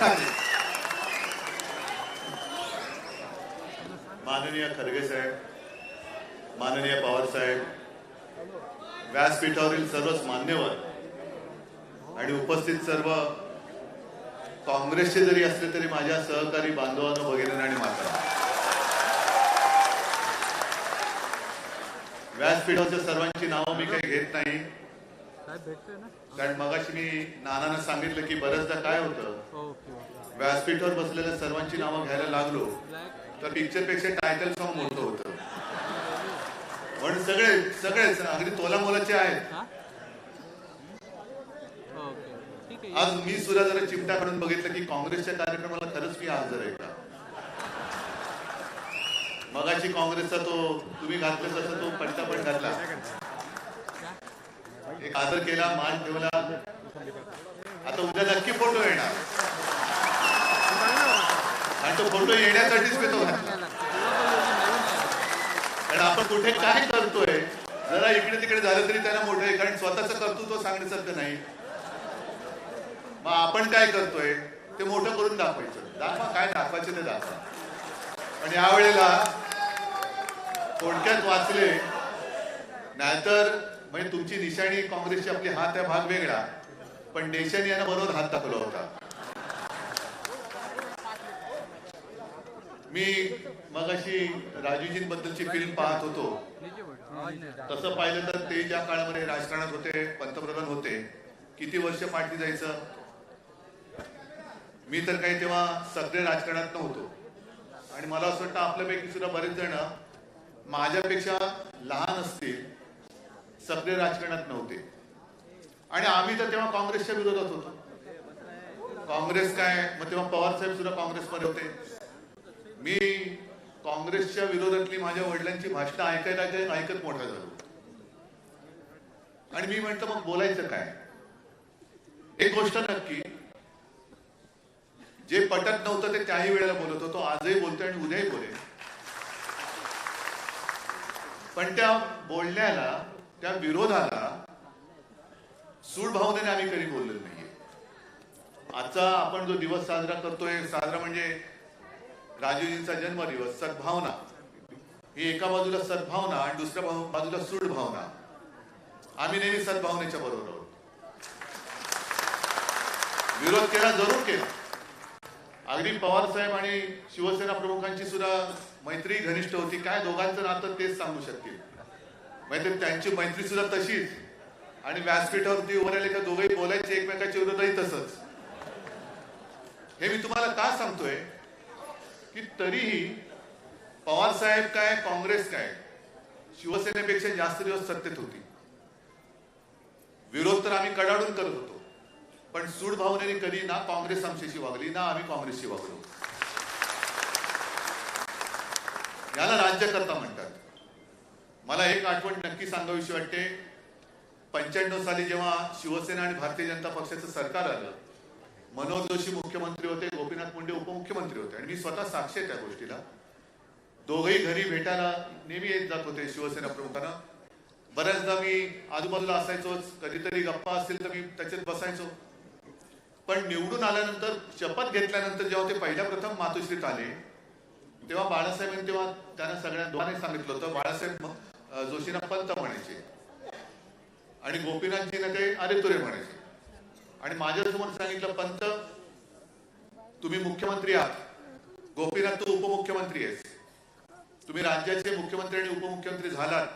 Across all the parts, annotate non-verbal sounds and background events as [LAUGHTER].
[LAUGHS] माननीय खरगे साहेब माननीय पवार साहेब व्यासपीठावरील सर्वच मान्यवर आणि उपस्थित सर्व काँग्रेसचे जरी असले तरी माझ्या सहकारी बांधवांना भगिनींना आणि माता व्यासपीठाच्या सर्वांची नावं मी काही घेत नाही. कारण मगाशी मी नानानं सांगितलं की बऱ्याचदा काय होतं? व्यासपीठावर बसलेल्या सर्वांची नावं घ्यायला लागलो तर पिक्चरपेक्षा टायटल सॉन्ग मोठं होतं. पण सगळे सगळेच अगदी तोला मोलाचे आहेत आज मी सुद्धा जरा चिमटा काढून बघितलं की काँग्रेसच्या कार्यक्रमाला खरंच मी हजर आहे का? मगाची काँग्रेसचा तो तुम्ही घातलं तसं तो पट्टा पण घातला. एक आदर केला मान ठेवला. आता उद्या नक्की फोटो येणार. आणि तो फोटो येण्यासाठीच मी तो कारण आपण कुठे काय करतोय जरा इकडे तिकडे झालं तरी त्यांना मोठं आहे कारण स्वतःचं कर्तृत्व सांगण्यासारखं नाही. मग आपण काय करतोय ते मोठं करून दाखवायचं. दाखवा काय दाखवायचं ते दाखवा. आणि यावेळेला थोडक्यात वाचले नाहीतर म्हणजे तुमची निशाणी काँग्रेसची आपली हात आहे भाग वेगळा. पण देशाने यांना बरोबर हात दाखवला होता. मी मगाशी राजूजींबद्दलची फिल्म पाहत होतो. तसं पाहिलं तर ते ज्या काळामध्ये राजकारणात होते पंतप्रधान होते किती वर्ष पाठी जायचं? मी तर काही तेव्हा सगळे राजकारणात नव्हतो. आणि मला असं वाटतं आपल्यापैकी सुद्धा बरेच जण माझ्यापेक्षा लहान असतील सगळे राजकारणात नव्हते. आणि आम्ही तर तेव्हा काँग्रेसच्या विरोधात होतो. काँग्रेस काय? मग तेव्हा पवार साहेब सुद्धा काँग्रेसमध्ये होते. मी काँग्रेसच्या विरोधातली माझ्या वडिलांची भाषणं ऐकायला ऐकत मोठा झालो. आणि मी म्हंटल मग बोलायचं काय? एक गोष्ट नक्की जे पटत नव्हतं ते त्याही वेळेला बोलत होतो. आजही बोलतोय आणि उद्याही बोलेल. पण त्या बोलण्याला त्या विरोधाला सूड भावनेने आम्ही कधी बोललेलो नाहीये. आजचा आपण जो दिवस साजरा करतोय साजरा म्हणजे राजीवजींचा जन्मदिवस सद्भावना. ही एका बाजूला सद्भावना आणि दुसऱ्या बाजूला सूड भावना. आम्ही नेहमी सद्भावनेच्या बरोबर आहोत. विरोध केला जरूर केला. अगदी पवार साहेब आणि शिवसेना प्रमुखांची सुद्धा मैत्री घनिष्ठ होती. काय दोघांचं नातं तेच सांगू शकतील. म्हणजे त्यांची मैत्री सुद्धा तशीच. आणि व्यासपीठावरती उभं राहिले का दोघेही बोलायचे एकमेकाच्या विरोधातही तसंच. हे मी तुम्हाला का सांगतोय? की तरीही पवार साहेब काय काँग्रेस काय शिवसेनेपेक्षा जास्त दिवस सत्तेत होती. विरोध तर आम्ही कडाडून करत होतो. पण सूड भावनेने कधी ना काँग्रेस आमच्याशी वागली ना आम्ही काँग्रेसशी वागलो. याला राज्यकर्ता म्हणतात. मला एक आठवण नक्की सांगावीशी वाटते. पंच्याण्णव साली जेव्हा शिवसेना आणि भारतीय जनता पक्षाचं सरकार आलं मनोज जोशी मुख्यमंत्री होते गोपीनाथ मुंडे उपमुख्यमंत्री होते आणि मी स्वतः साक्ष आहे त्या गोष्टीला. दोघही घरी भेटायला नेहमी येत जात होते शिवसेना प्रमुखांना. बऱ्याचदा मी आजूबाजूला असायचोच कधीतरी गप्पा असतील तर मी त्याच्यात बसायचो. पण निवडून आल्यानंतर शपथ घेतल्यानंतर जेव्हा ते पहिल्या प्रथम मातोश्रीत आले तेव्हा बाळासाहेबांनी तेव्हा त्यांना सगळ्या दोघांनी सांगितलं होतं बाळासाहेब जोशींना पंत म्हणायचे. आणि गोपीनाथजींना ते अरे तुरे म्हणायचे. आणि माझ्यासमोर सांगितलं पंत तुम्ही मुख्यमंत्री आहात. गोपीनाथ तू उपमुख्यमंत्री आहेस. तुम्ही राज्याचे मुख्यमंत्री आणि उपमुख्यमंत्री झालात.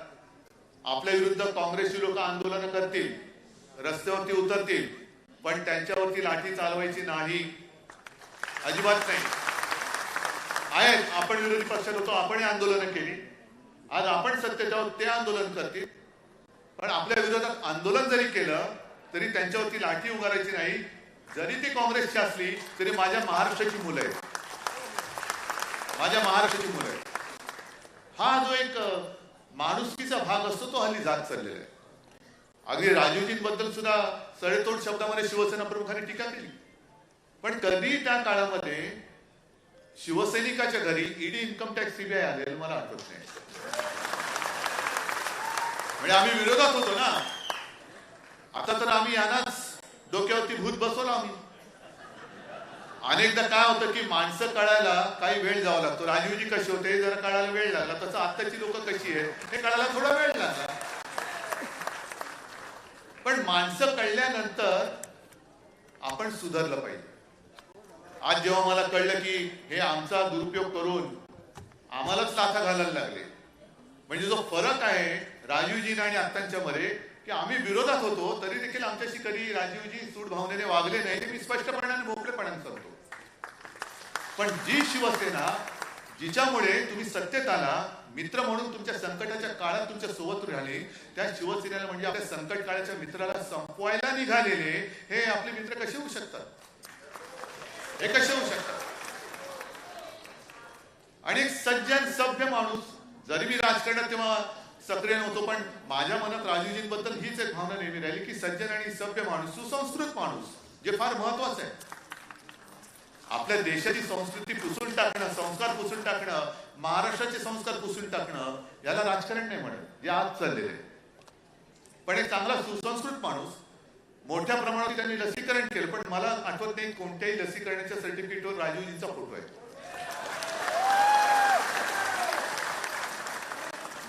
आपल्या विरुद्ध काँग्रेसची लोक आंदोलन करतील रस्त्यावरती उतरतील पण त्यांच्यावरती लाठी चालवायची नाही. अजिबात नाही. आहेत आपण विरोधी पक्षात होतो आपणही आंदोलनं केली. आज आपण सत्तेत आहोत ते आंदोलन करतील. पण आपल्या विरोधात आंदोलन जरी केलं तरी त्यांच्यावरती लाठी उगारायची नाही. जरी ती काँग्रेसची असली तरी माझ्या महाराष्ट्राची मुलं आहेत. माझ्या महाराष्ट्राची मुलं आहेत. हा जो एक माणुसकीचा भाग असतो तो हल्ली जात चाललेला आहे. अगदी राजूजींबद्दल सुद्धा सडेतोड शब्दामध्ये शिवसेना प्रमुखांनी टीका केली. पण कधी त्या काळामध्ये शिवसैनिकाच्या घरी ईडी इन्कम टॅक्स सीबीआय आलेलं मला आठवत नाही. म्हणजे आम्ही विरोधात होतो ना. आता तर आम्ही यांनाच डोक्यावरती भूत बसवलं आम्ही. अनेकदा काय होतं की माणसं कळायला काही वेळ जावा लागतो. राजीवजी कशी होते हे जरा कळायला वेळ लागला. तसं आत्ताची लोक कशी आहेत हे कळायला थोडा वेळ लागला. पण माणसं कळल्यानंतर आपण सुधारलं पाहिजे. आज जेव्हा मला कळलं की हे आमचा दुरुपयोग करून आम्हालाच लाथा घालायला लागले. म्हणजे जो फरक आहे राजीवजी आणि आत्तांच्या मध्ये की आम्ही विरोधात होतो तरी देखील आमच्याशी कधी राजीवजी सूड भावनेने वागले नाही ते मी स्पष्टपणाने मोकळेपणाने सांगतो. पण जी शिवसेना जिच्यामुळे तुम्ही सत्तेत आला मित्र म्हणून तुमच्या संकटाच्या काळात तुमच्यासोबत राहिले त्या शिवसेनेला म्हणजे आपल्या संकट काळाच्या मित्राला संपवायला निघालेले हे आपले मित्र कसे होऊ शकतात? हे कसे होऊ शकतात? आणि एक सज्जन सभ्य माणूस जरी मी राजकारणात तेव्हा सक्रिय नव्हतो पण माझ्या मनात राजूजींबद्दल हीच एक भावना नेहमी राहिली की सज्जन आणि सभ्य माणूस सुसंस्कृत माणूस जे फार महत्वाचं आहे. आपल्या देशाची संस्कृती पुसून टाकणं संस्कार पुसून टाकणं महाराष्ट्राचे संस्कार पुसून टाकणं याला राजकारण नाही म्हणत. हे आज चाललेले आहे. पण एक चांगला सुसंस्कृत माणूस मोठ्या प्रमाणात त्यांनी लसीकरण केलं पण मला आठवत नाही कोणत्याही लसीकरणाच्या सर्टिफिकेटवर राजीवजींचा फोटो आहे.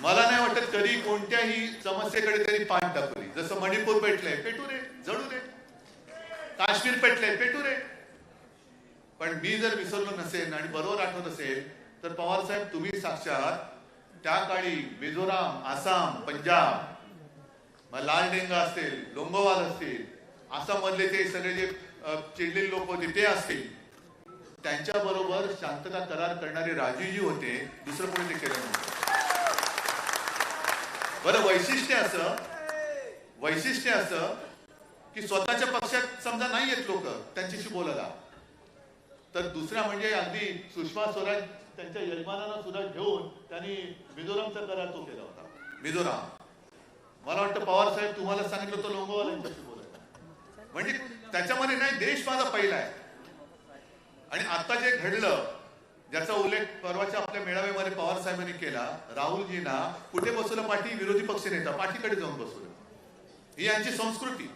मला नाही वाटत कधी कोणत्याही समस्येकडे त्यांनी पाठ दाखवली जसं मणिपूर पेटलंय पेटू रे जळू रे काश्मीर पेटलंय पेटू रे पण मी जर विसरलो नसेल आणि बरोबर आठवत असेल तर पवार साहेब तुम्ही साक्षात त्या काळी मिझोराम आसाम पंजाब मग लाल डेंगा असतील लोंगोवाल असतील आसाम मधले ते सगळे जे चिडलेले लोक होते ते असतील. त्यांच्या बरोबर शांतता करार करणारे राजूजी होते दुसरं कोणी ते केलं नव्हतं. बरं वैशिष्ट्य असं वैशिष्ट्य असं की स्वतःच्या पक्षात समजा नाही येत लोक त्यांच्याशी बोलायला. तर दुसरा म्हणजे अगदी सुषमा स्वराज त्यांच्या यजमानांना सुद्धा घेऊन त्यांनी मिझोरामचा करार तो केला होता. मिझोराम. मला वाटतं पवार साहेब तुम्हाला सांगितलं होतं लोंगोवाल बोलायला म्हणजे त्याच्यामध्ये नाही देश माझा पहिला आहे. आणि आता जे घडलं ज्याचा उल्लेख परवाच्या आपल्या मेळाव्यामध्ये पवार साहेबांनी केला राहुलजींना कुठे बसवलं पाठी विरोधी पक्ष नेता पाठीकडे जाऊन बसवलं. ही यांची संस्कृती.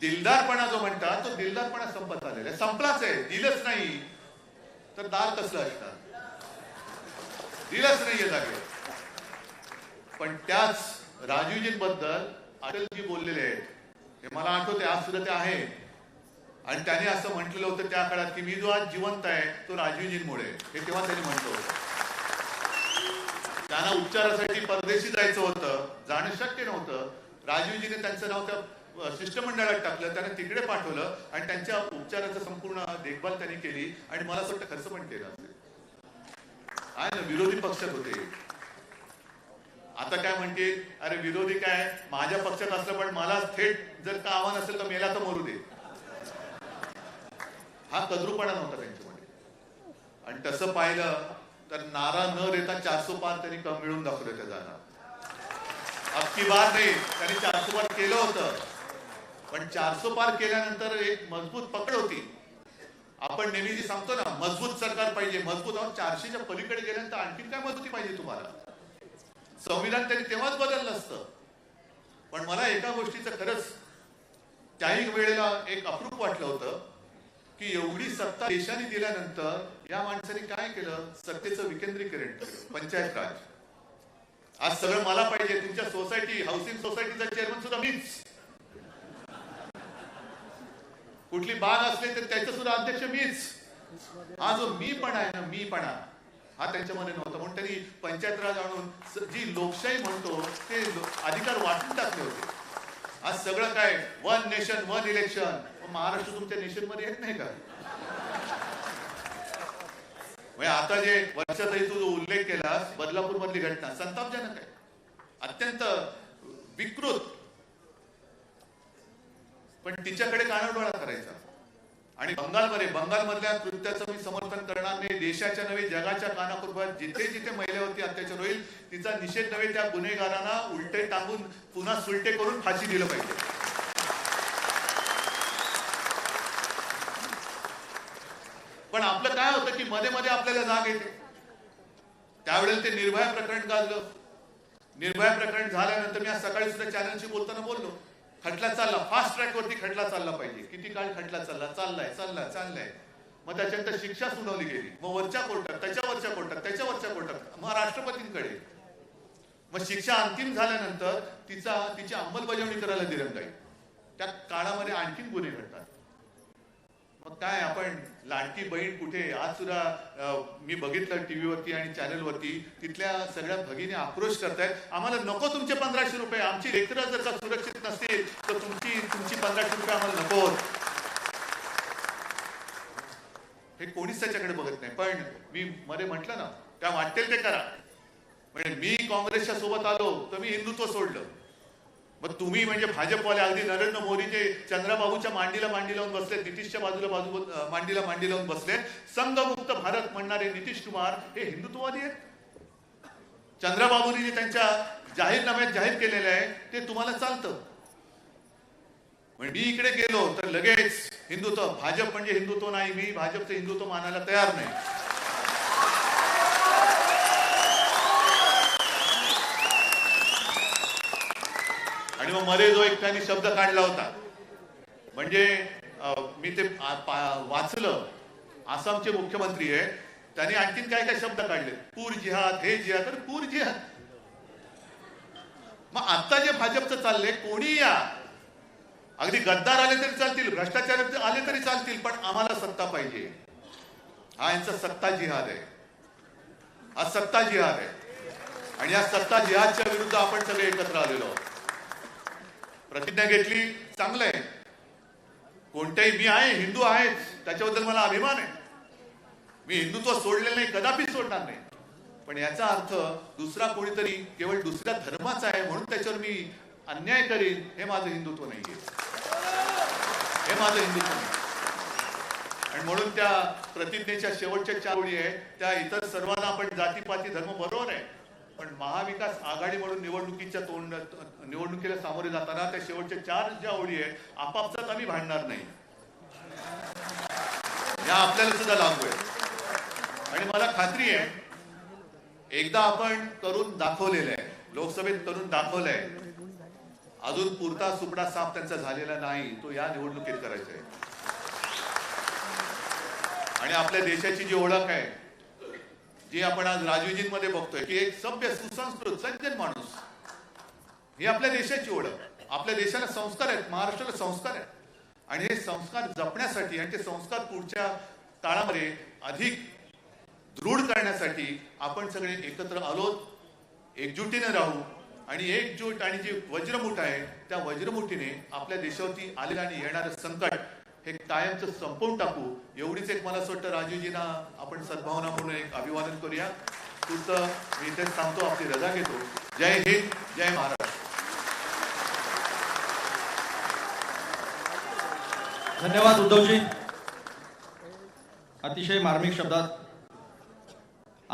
दिलदारपणा जो म्हणतात तो दिलदारपणा संपत आलेला आहे. संपलाच आहे. दिलंच नाही. तर दार कसलं असणार? दिलंच नाहीये जागे. पण त्याच राजीवजींबद्दल अटलजी बोललेले आहेत. हे मला आठवते आज सुद्धा ते आहे आणि त्याने असं म्हटलेलं होतं त्या काळात की मी जो आज जिवंत आहे तो राजीवजींमुळे हे तेव्हा त्यांनी म्हटलं होतं. त्यांना उपचारासाठी परदेशी जायचं होतं जाणं शक्य नव्हतं. राजीवजीने त्यांचं नाव त्या शिष्टमंडळात टाकलं त्यांना तिकडे पाठवलं आणि त्यांच्या उपचाराचं संपूर्ण देखभाल त्यांनी केली आणि मला असं वाटतं खर्च पण केला असेल. आहे ना विरोधी पक्षात होते. आता काय म्हणते अरे विरोधी काय? माझ्या पक्षात असलं पण मला थेट जर का आव्हान असेल तर मेला तर मरू दे. हा कद्रूपणा नव्हता त्यांच्यामध्ये. आणि तसं पाहिलं तर नारा न देता चारसो पार त्यांनी कम मिळून दाखवलं त्या जाणार अबकी बार नाही. त्यांनी चारसो पार केलं होतं. पण चारसो पार केल्यानंतर एक मजबूत पकड होती. आपण नेहमी जी सांगतो ना मजबूत सरकार पाहिजे. मजबूत. आहोत चारशेच्या पलीकडे गेल्यानंतर आणखीन काय मजबूती पाहिजे तुम्हाला? संविधान त्यांनी तेव्हाच बदललं असतं. पण मला एका गोष्टीचं खरंच त्याही वेळेला एक अप्रूप वाटलं होतं की एवढी सत्ता देशाने दिल्यानंतर या माणसाने काय केलं? सत्तेचं विकेंद्रीकरण केलं पंचायत राज. आज सगळं मला पाहिजे तुमच्या सोसायटी हाऊसिंग सोसायटीचा चेअरमन सुद्धा मीच. कुठली बाग असली तर त्याचं सुद्धा अध्यक्ष मीच. हा जो मी पण आहे ना मी पणा हा त्यांच्यामध्ये नव्हता. म्हणून त्यांनी पंचायत राज आणून जी लोकशाही म्हणतो ते अधिकार वाटून टाकले होते. आज सगळं काय? One nation one election Maharashtra तुमच्या नेशनमध्ये येत नाही का? म्हणजे आता जे वर्षातही तू उल्लेख केला बदलापूर मधली घटना संतापजनक आहे. अत्यंत विकृत. पण तिच्याकडे कानाडोळा करायचा. आणि बंगालमध्ये बंगालमधल्या कृत्याचं मी समर्थन करणार नाही. देशाच्या नव्हे जगाच्या कानापूर्वात जिथे जिथे महिलेवरती अत्याचार होईल तिचा निषेध नव्हे त्या गुन्हेगारांना उलटे टांगून पुन्हा सुलटे करून फाशी दिलं पाहिजे. पण आपलं काय होतं की मध्ये मध्ये आपल्याला जाग येते. त्यावेळेला ते निर्भया प्रकरण गाजलं. निर्भया प्रकरण झाल्यानंतर मी आज सकाळी सुद्धा चॅनलशी बोलताना बोललो. खटला चालला. फास्ट ट्रॅक वरती खटला चालला पाहिजे. किती काळ खटला चालला? चाललाय चाललाय चाललाय. मग त्याच्यानंतर शिक्षा सुनावली गेली. मग वरच्या कोर्टात त्याच्यावरच्या कोर्टात त्याच्यावरच्या कोर्टात मग राष्ट्रपतींकडे. मग शिक्षा अंतिम झाल्यानंतर तिचा तिची अंमलबजावणी करायला दिरंगाई. त्या काळामध्ये आणखीन गुन्हे घडतात. मग काय आपण लाडकी बहीण कुठे? आज सुद्धा मी बघितलं टीव्हीवरती आणि चॅनलवरती तिथल्या सगळ्या भगिनी आक्रोश करतायत. आम्हाला नको तुमचे पंधराशे रुपये. आमची लेकरं जर का सुरक्षित नसतील तर तुमची तुमची पंधराशे रुपये आम्हाला नको. हे कोणीच त्याच्याकडे बघत नाही. पण मी मध्ये म्हटलं ना त्या वाटेल ते करा. म्हणजे मी काँग्रेसच्या सोबत आलो तर मी हिंदुत्व सोडलं. मग तुम्ही म्हणजे भाजपवाले अगदी नरेंद्र मोदीचे चंद्रबाबूच्या मांडीला मांडी लावून बसले नितीशच्या बाजूला बाजू मांडीला मांडी लावून बसले. संघमुक्त भारत म्हणणारे नितीश कुमार हे हिंदुत्ववादी आहेत. चंद्रबाबूंनी जे त्यांच्या जाहीरनाम्यात जाहीर केलेलं आहे ते तुम्हाला चालतं. म्हणजे मी इकडे गेलो तर लगेच हिंदुत्व भाजप म्हणजे हिंदुत्व नाही मी भाजपचं हिंदुत्व मानायला तयार नाही. आणि मग मध्ये जो एक त्यांनी शब्द काढला होता. म्हणजे अं, मी ते वाचलं. आसामचे मुख्यमंत्री आहे त्यांनी आणखीन काय काय शब्द काढले? पूर जिहाद हे जिहाद तर पूर जिहाद. मग आता जे भाजपचं चाललंय कोणी या? अगदी गद्दार आले तरी चालतील भ्रष्टाचार आले तरी चालतील पण आम्हाला सत्ता पाहिजे. हा यांचा सत्ता जिहाद आहे. हा सत्ता जिहाद आहे. आणि या सत्ता जिहादच्या विरुद्ध आपण सगळे एकत्र आलेलो आहोत. प्रतिज्ञा घेतली चांगलं आहे कोणत्याही मी आहे हिंदू आहे त्याच्याबद्दल मला अभिमान आहे. मी हिंदुत्व सोडलेलं नाही कदापि सोडणार नाही. पण याचा अर्थ दुसरा कोणीतरी केवळ दुसऱ्या धर्माचा आहे म्हणून त्याच्यावर मी अन्याय करीन हे माझं हिंदुत्व नाहीये. हे माझं हिंदुत्व नाही. आणि म्हणून त्या प्रतिज्ञेच्या शेवटच्या चार ओळी आहे त्या इतर सर्वांना आपण जातीपाती धर्म बरोबर आहे. पण महाविकास आघाडी म्हणून निवडणुकीच्या तोंड निवडणुकीला सामोरे जाताना त्या शेवटच्या चार ज्या ओळी आहे आपापसात आम्ही भांडणार नाही. या आपल्याला सुद्धा लागू आहे आणि मला खात्री आहे एकदा आपण करून दाखवलेलं आहे लोकसभेत करून दाखवलंय अजून पुरता सुपडा साफ त्यांचा झालेला नाही तो या निवडणुकीत करायचा आहे. आणि आपल्या देशाची जी ओळख आहे जे आपण आज राजवीजींमध्ये बघतोय की एक सभ्य सुसंस्कृत सज्जन माणूस. ही आपल्या देशाची ओळख आपल्या देशाला संस्कार आहेत महाराष्ट्राला संस्कार आहेत. आणि हे संस्कार जपण्यासाठी आणि ते संस्कार पुढच्या काळामध्ये अधिक दृढ करण्यासाठी आपण सगळे एकत्र आलोत एकजुटीने राहू आणि एकजूट आणि जी वज्रमुठ आहे त्या वज्रमुठीने आपल्या देशावरती आलेलं आणि येणारं संकट हे कायमचं संपवून टाकू. एवढीच एक मला असं वाटतं राजूजींना आपण सद्भावना म्हणून एक अभिवादन करूया. तुमचं मी इथेच थांबतो आपली रजा घेतो. जय हिंद जय महाराष्ट्र. धन्यवाद उद्धवजी. अतिशय मार्मिक शब्दात